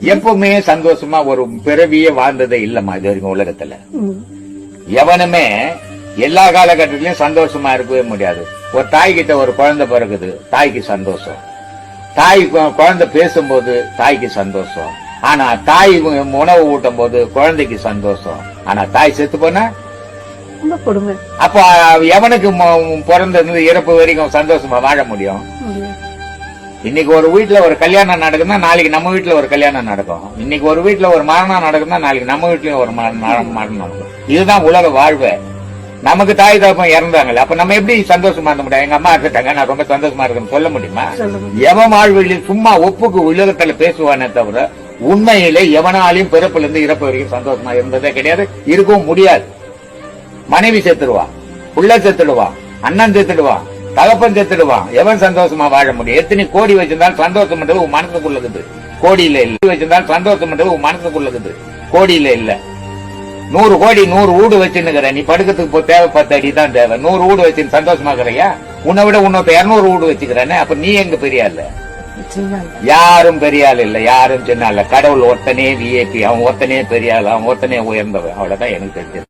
எப்பவுமே சந்தோஷமா ஒரு பிறவியே வாழ்ந்ததே இல்லம்மா இது வரைக்கும் உலகத்துல. எவனுமே எல்லா காலகட்டத்திலயும் சந்தோஷமா இருக்கவே முடியாது. ஒரு தாய் கிட்ட ஒரு குழந்தை பிறகுது தாய்க்கு சந்தோஷம். தாய் குழந்தை பேசும்போது தாய்க்கு சந்தோஷம். ஆனா தாய் உணவு ஊட்டும் போது குழந்தைக்கு சந்தோஷம். ஆனா தாய் செத்து போனா? அப்ப எவனுக்கு பிறந்தது இறப்பு வரைக்கும் சந்தோஷமா வாழ முடியும். இன்னைக்கு ஒரு வீட்ல ஒரு கல்யாணம் நடக்குதுன்னா நாளைக்கு நம்ம வீட்ல ஒரு கல்யாணம் நடக்கும். இன்னைக்கு ஒரு வீட்ல ஒரு மரணம் நடக்குதுன்னா நாளைக்கு நம்ம வீட்லயும் ஒரு மர- மர- மரணம் நடக்கும். இதுதான் உலக வாழ்வு. நமக்கு தாய் தகப்பன் இறந்தாங்கல்ல அப்ப நம்ம எப்படி சந்தோஷமா இருக்க முடியும்? எங்க அம்மா இருந்துட்டாங்க நான் ரொம்ப சந்தோஷமா இருக்கேன்னு சொல்ல முடியுமா? எவன் வாழ்வில் சும்மா ஒப்புக்கு உலகத்துல பேசுவானே தவிர உண்மையிலே எவனாலையும் பிறப்புல இருந்து இறப்பு வரைக்கும் சந்தோஷமா இருந்ததே கிடையாது. இருக்கவும் முடியாது. மனைவி செத்துடுவா புள்ள செத்துடுவான் அண்ணன் செத்துடுவான் தகப்பன் செத்துடுவான். எவன் சந்தோஷமா வாழ முடியும்? எத்தனை கோடி வச்சிருந்தாலும் சந்தோஷம்ன்றது உன் மனசுக்குள்ளது கோடியில இல்ல. வச்சிருந்தாலும் சந்தோஷம்ன்றது உன் மனசுக்குள்ளது கோடியில இல்ல. நூறு கோடி நூறு வீடு வச்சுன்னுக்கிற. நீ படுக்கிறதுக்கு தேவை பத்து அடி தான் தேவை. நூறு வீடு வச்சு சந்தோஷமாக்குறியா? உன்னை விட உன்னொருத்த இருநூறு வீடு வச்சுக்கிறேன்னு. அப்ப நீ எங்க பெரிய ஆளு இல்ல. யாரும் பெரிய ஆள் இல்ல. யாரும் சின்ன இல்ல. கடவுள் ஒருத்தனே விஏபி அவன் ஒருத்தனே பெரிய ஆள் அவன் ஒருத்தனே உயர்ந்தவன். அவ்வளவுதான் எனக்கு தெரிஞ்சது.